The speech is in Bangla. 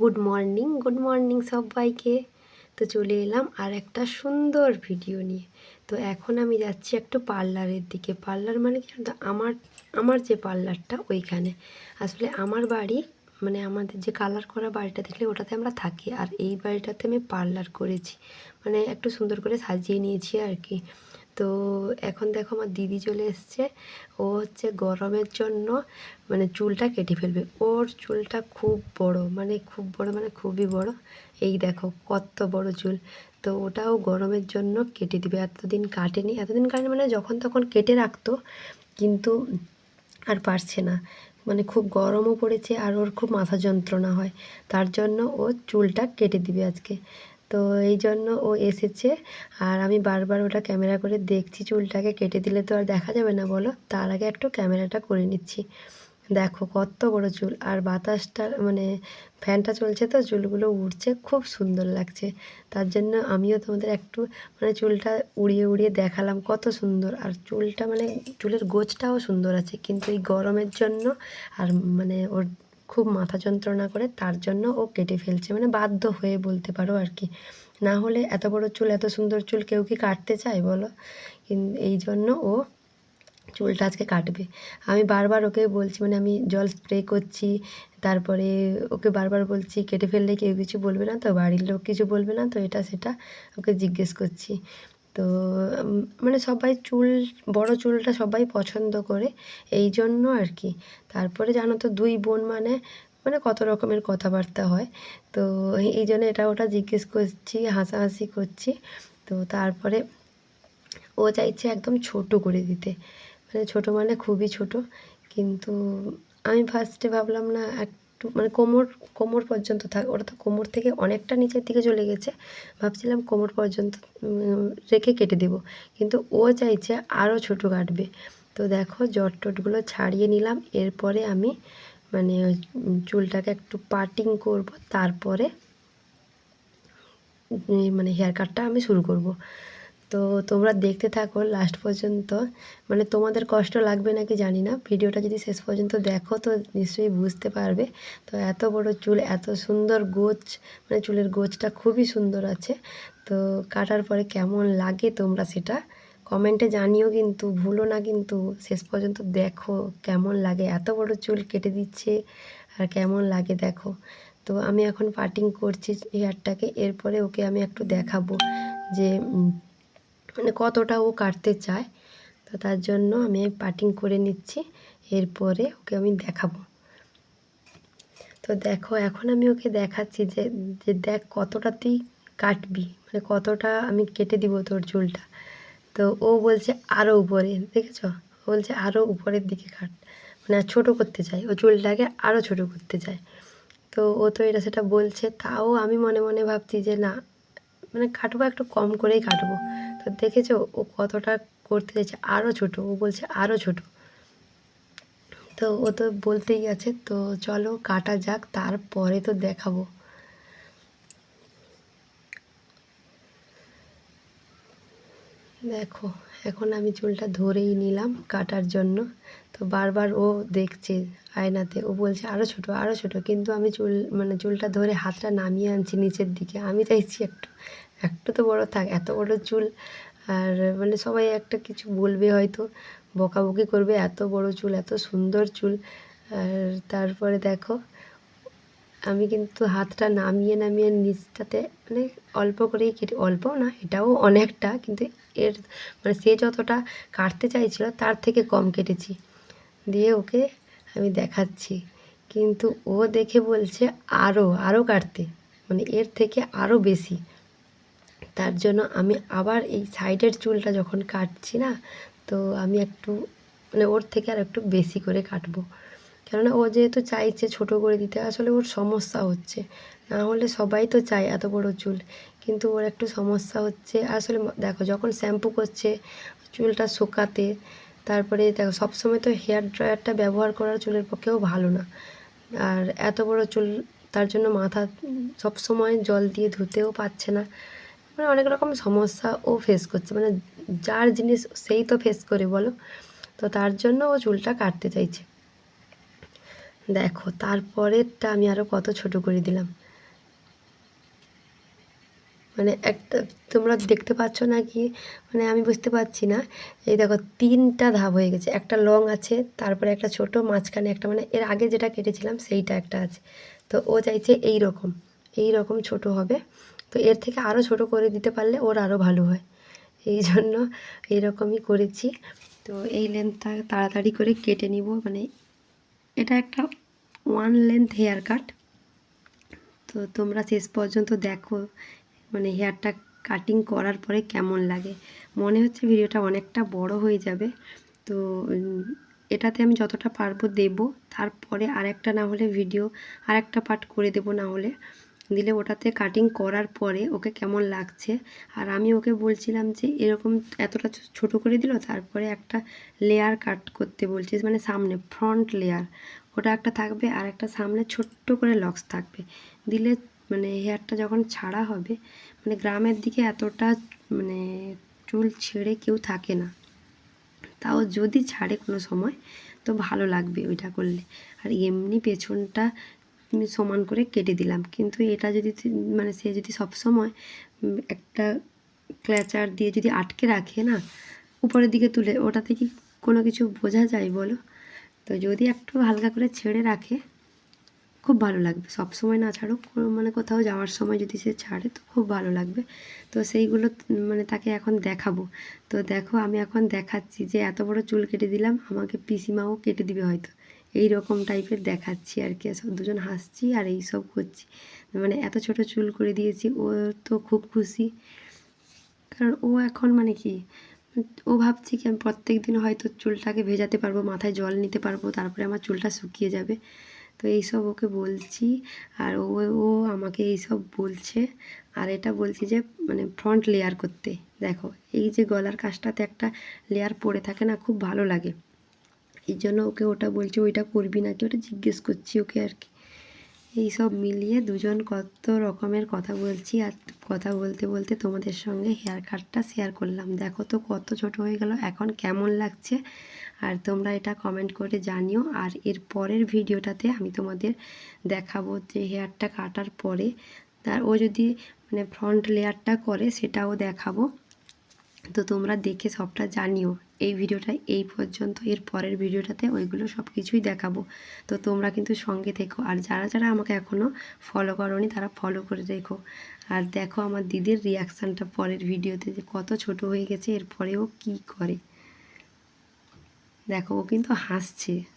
গুড মর্নিং গুড মর্নিং সবাইকে। তো চলে এলাম আর একটা সুন্দর ভিডিও নিয়ে। তো এখন আমি যাচ্ছি একটু পার্লারের দিকে। পার্লার মানে কি আমার আমার যে পার্লারটা ওইখানে। আসলে আমার বাড়ি মানে আমাদের যে কালার করা বাড়িটা দেখলে ওটাতে আমরা থাকি। আর এই বাড়িটাতে আমি পার্লার করেছি। মানে একটু সুন্দর করে সাজিয়ে নিয়েছি আর কি। তো এখন দেখো আমার দিদি চলে এসছে। ও হচ্ছে গরমের জন্য মানে চুলটা কেটে ফেলবে। ওর চুলটা খুব বড় মানে খুব বড় মানে খুবই বড়। এই দেখো কত বড় চুল। তো ওটাও গরমের জন্য কেটে দিবে। এতদিন কাটেনি। এতদিন কাটেনি মানে যখন তখন কেটে রাখতো, কিন্তু আর পারছে না। মানে খুব গরমও পড়েছে আর ওর খুব মাথা যন্ত্রণা হয়। তার জন্য ও চুলটা কেটে দিবে আজকে। তো এই জন্য ও এসেছে। আর আমি বারবার ওটা ক্যামেরা করে দেখছি, চুলটাকে কেটে দিলে তো আর দেখা যাবে না, বলো? তার আগে একটু ক্যামেরাটা করে নিচ্ছি। দেখো কত বড় চুল। আর বাতাসটা মানে ফ্যানটা চলছে তো, চুলগুলো উড়ছে, খুব সুন্দর লাগছে। তার জন্য আমিও তোমাদের একটু মানে চুলটা উড়িয়ে উড়িয়ে দেখালাম কত সুন্দর। আর চুলটা মানে চুলের গোছটাও সুন্দর আছে। কিন্তু এই গরমের জন্য, আর মানে ওর খুব মাথা যন্ত্রণা করে, তার জন্য ও কেটে ফেলছে। মানে বাধ্য হয়ে বলতে পারো আর কি। না হলে এত বড় চুল, এত সুন্দর চুল কেউ কি কাটতে চায় বলো? এই জন্য ও চুলটা আজকে কাটবে। আমি বারবার ওকে বলছি মানে আমি জল স্প্রে করছি, তারপরে ওকে বারবার বলছি, কেটে ফেললে কেউ কিছু বলবে না তো, বাড়ির লোক কিছু বলবে না তো, এটা সেটা? ওকে জিজ্ঞেস করছি। তো মানে সবাই চুল, বড় চুলটা সবাই পছন্দ করে, এই জন্য আর কি। তারপরে জানো তো, দুই বোন মানে মানে কত রকমের কথাবার্তা হয়। তো এই জন্য এটা ওটা জিজ্ঞেস করছি, হাসাহাসি করছি। তো তারপরে ও চাইছে একদম ছোট করে দিতে। মানে ছোটো মানে খুবই ছোট। কিন্তু আমি ফার্স্টে ভাবলাম, না একটু মানে কোমর কোমর পর্যন্ত থাক, ওটা তো কোমর থেকে অনেকটা নিচের দিকে চলে গেছে। ভাবছিলাম কোমর পর্যন্ত রেখে কেটে দেবো। কিন্তু ও চাইছে আরও ছোটো কাটবে। তো দেখো, জট টটগুলো ছাড়িয়ে নিলাম। এরপরে আমি মানে চুলটাকে একটু পার্টিং করব। তারপরে মানে হেয়ার কাটটা আমি শুরু করব। তো তোমরা দেখতে থাকো লাস্ট পর্যন্ত। মানে তোমাদের কষ্ট লাগবে নাকি জানি না। ভিডিওটা যদি শেষ পর্যন্ত দেখো তো নিশ্চয়ই বুঝতে পারবে। তো এত বড় চুল, এত সুন্দর গোছ মানে চুলের গোছটা খুবই সুন্দর আছে। তো কাটার পরে কেমন লাগে তোমরা সেটা কমেন্টে জানিও কিন্তু, ভুলো না কিন্তু। শেষ পর্যন্ত দেখো কেমন লাগে, এত বড় চুল কেটে দিচ্ছে আর কেমন লাগে দেখো। তো আমি এখন পার্টিং করছি হেয়ারটাকে এরপরে ওকে আমি একটু দেখাবো যে মানে কতটা ও কাটতে চায়, তো তার জন্য আমি পাটিং করে নিচ্ছি। এরপরে ওকে আমি দেখাবো। তো দেখো, এখন আমি ওকে দেখাচ্ছি যে যে দেখ কতটা তুই কাটবি মানে কতটা আমি কেটে দিব তোর চুলটা। তো ও বলছে আরও উপরে দেখেছ? ও বলছে আরও উপরের দিকে কাট মানে ছোটো করতে চায়। ও চুলটাকে আরও ছোটো করতে চায়। তো ও তো এটা সেটা বলছে। তাও আমি মনে মনে ভাবছি যে, না মানে কাটবো একটু কম করেই কাটবো তো দেখেছ, ও কতটা করতে চাইছে আরও ছোটো, ও বলছে আরও ছোটো। তো ও তো বলতেই আছে, তো চলো কাটা যাক, তারপরে তো দেখাবো। দেখো এখন আমি চুলটা ধরেই নিলাম কাটার জন্য। তো বারবার ও দেখছে আয়নাতে। ও বলছে আরও ছোটো আরও ছোটো। কিন্তু আমি চুল মানে চুলটা ধরে হাতটা নামিয়ে আনছি নিচের দিকে। আমি চাইছি একটু একটু তো বড় থাক, এত বড় চুল। আর মানে সবাই একটা কিছু বলবে হয়তো, বকাবকি করবে, এত বড় চুল, এত সুন্দর চুল। আর তারপরে দেখো আমি কিন্তু হাতটা নামিয়ে নামিয়ে নিচটাতে মানে অল্প করেই কেটে, অল্প না, এটাও অনেকটা, কিন্তু এর মানে সে যতটা কাটতে চাইছিল তার থেকে কম কেটেছি। দিয়ে ওকে আমি দেখাচ্ছি। কিন্তু ও দেখে বলছে আরও আরও কাটতে মানে এর থেকে আরও বেশি। তার জন্য আমি আবার এই সাইডের চুলটা যখন কাটছি না, তো আমি একটু মানে ওর থেকে আর একটু বেশি করে কাটবো। কেননা ও যেহেতু চাইছে ছোট করে দিতে, আসলে ওর সমস্যা হচ্ছে। না হলে সবাই তো চায় এত বড় চুল, কিন্তু ওর একটু সমস্যা হচ্ছে। আসলে দেখো, যখন শ্যাম্পু করছে, চুলটা শুকাতে, তারপরে দেখো, সবসময় তো হেয়ার ড্রায়ারটা ব্যবহার করার চুলের পক্ষেও ভালো না। আর এত বড় চুল, তার জন্য মাথা সবসময় জল দিয়ে ধুতেও পাচ্ছে না। মানে অনেক রকম সমস্যা ও ফেস করছে। মানে যার জিনিস, সেই তো ফেস করে, বলো। তো তার জন্য ও চুলটা কাটতে চাইছে। দেখো, তারপরেরটা আমি আরও কত ছোট করে দিলাম। মানে একটা, তোমরা দেখতে পাচ্ছ না কি মানে আমি বুঝতে পারছি না। এই দেখো, তিনটা ধাপ হয়ে গেছে। একটা লং আছে, তারপরে একটা ছোট, মাঝখানে একটা মানে এর আগে যেটা কেটেছিলাম, সেইটা একটা আছে। তো ও চাইছে এই রকম এই রকম ছোট হবে। তো এর থেকে আরও ছোট করে দিতে পারলে ওর আরও ভালো হয়। এই জন্য এইরকমই করেছি। তো এই লেন্থটা তাড়াতাড়ি করে কেটে নিব মানে এটা একটা ওয়ান লেন্থ হেয়ার কাট তো তোমরা শেষ পর্যন্ত দেখো মানে হেয়ারটা কাটিং করার পরে কেমন লাগে। মনে হচ্ছে ভিডিওটা অনেকটা বড় হয়ে যাবে। তো এটাতে আমি যতটা পারব দেব। তারপরে আরেকটা না হলে ভিডিও আরেকটা পার্ট করে দেব না হলে। দিলে ওটাতে কাটিং করার পরে ওকে কেমন লাগছে? আর আমি ওকে বলছিলাম যে, এরকম এতটা ছোট করে দিল, তারপরে একটা লেয়ার কাট করতে বলছিস মানে সামনে ফ্রন্ট লেয়ার ওটা একটা থাকবে আর একটা সামনে ছোট্ট করে লক্স থাকবে। দিলে মানে হেয়ারটা যখন ছাড়া হবে মানে গ্রামের দিকে এতটা মানে চুল ছেড়ে কেউ থাকে না। তাও যদি ছাড়ে কোনো সময়, তো ভালো লাগবে ওইটা করলে। আর এমনি পেছনটা আমি সমান করে কেটে দিলাম। কিন্তু এটা যদি মানে সে যদি সবসময় একটা ক্ল্যাচার দিয়ে যদি আটকে রাখে না, উপরের দিকে তুলে ওটাতে কি কোনো কিছু বোঝা যায় বলো? তো যদি একটু হালকা করে ছেড়ে রাখে, খুব ভালো লাগবে। সব সময় না ছাড়ুক মানে কোথাও যাওয়ার সময় যদি সে ছাড়ে, তো খুব ভালো লাগবে। তো সেইগুলো মানে তাকে এখন দেখাবো। তো দেখো, আমি এখন দেখাচ্ছি যে এত বড় চুল কেটে দিলাম, আমাকে পিসিমাও কেটে দিবে হয়তো। এই রকম টাইপের দেখাচ্ছি আর কি। সব দুজন হাসছি আর এই সব করছি। মানে এত ছোট চুল করে দিয়েছি, ও তো খুব খুশি। কারণ ও এখন মানে কি, ও ভাবছি কি আমি প্রত্যেক দিন হয়তো চুলটাকে ভেজাতে পারব, মাথায় জল নিতে পারব, তারপরে আমার চুলটা শুকিয়ে যাবে। তো এইসব ওকে বলছি আর ও ও আমাকে এইসব বলছে। আর এটা বলছি যে মানে ফ্রন্ট লেয়ার করতে। দেখো, এই যে গলার কাছটাতে একটা লেয়ার পড়ে থাকে না, খুব ভালো লাগে। এই জন্য ওকে ওটা বলছি, ওইটা করবি নাকি? ওটা জিজ্ঞেস করছি ওকে আর কি। এই সব মিলিয়ে দুজন কত রকমের কথা বলছি আর কথা বলতে বলতে তোমাদের সঙ্গে হেয়ার কাটটা শেয়ার করলাম। দেখো তো কত ছোট হয়ে গেল, এখন কেমন লাগছে? আর তোমরা এটা কমেন্ট করে জানিও। আর এর পরের ভিডিওটাতে আমি তোমাদের দেখাবো যে হেয়ারটা কাটার পরে তার, ও যদি মানে ফ্রন্ট লেয়ারটা করে সেটাও দেখাবো। তো তোমরা দেখে সবটা জানিও। এই ভিডিওটা এই পর্যন্ত। এর পরের ভিডিওটাতে ওইগুলো সব কিছুই দেখাবো। তো তোমরা কিন্তু সঙ্গে থেকো। আর যারা যারা আমাকে এখনও ফলো করনি, তারা ফলো করে রেখো। আর দেখো আমার দিদির রিয়াকশানটা পরের ভিডিওতে যে কত ছোট হয়ে গেছে। এরপরেও কি করে? দেখো ও কিন্তু হাসছে।